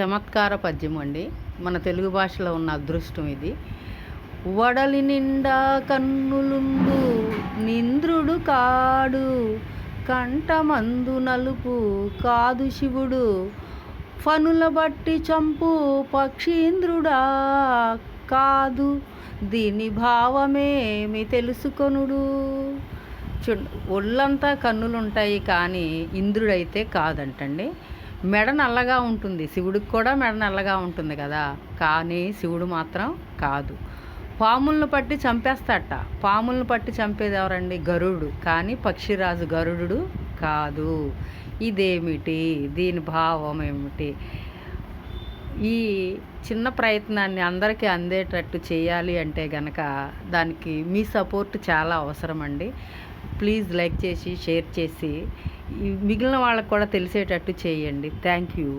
చమత్కార పద్యం అండి. మన తెలుగు భాషలో ఉన్న అదృష్టం ఇది. వడలి నిండా కన్నులుండు నింద్రుడు కాడు కంఠమందు నలుపు కాదు శివుడు. ఫనుల బట్టి చంపు పక్షీంద్రుడా కాదు దీని భావమేమి తెలుసుకొనుడు. చూ ఒళ్ళంతా కన్నులుంటాయి కానీ ఇంద్రుడైతే కాదంటండి. మెడ నల్లగా ఉంటుంది. శివుడికి కూడా మెడ నల్లగా ఉంటుంది కదా. కానీ శివుడు మాత్రం కాదు. పాములను పట్టి చంపేస్తాట. పాములను పట్టి చంపేది ఎవరండి? గరుడు. కానీ పక్షిరాజు గరుడు కాదు. ఇదేమిటి? దీని భావం ఏమిటి? ఈ చిన్న ప్రయత్నాన్ని అందరికీ అందేటట్టు చేయాలి అంటే గనక దానికి మీ సపోర్ట్ చాలా అవసరం అండి ప్లీజ్ లైక్ చేసి షేర్ చేసి మిగిలిన వాళ్ళకు కూడా తెలిసేటట్టు చేయండి. Thank you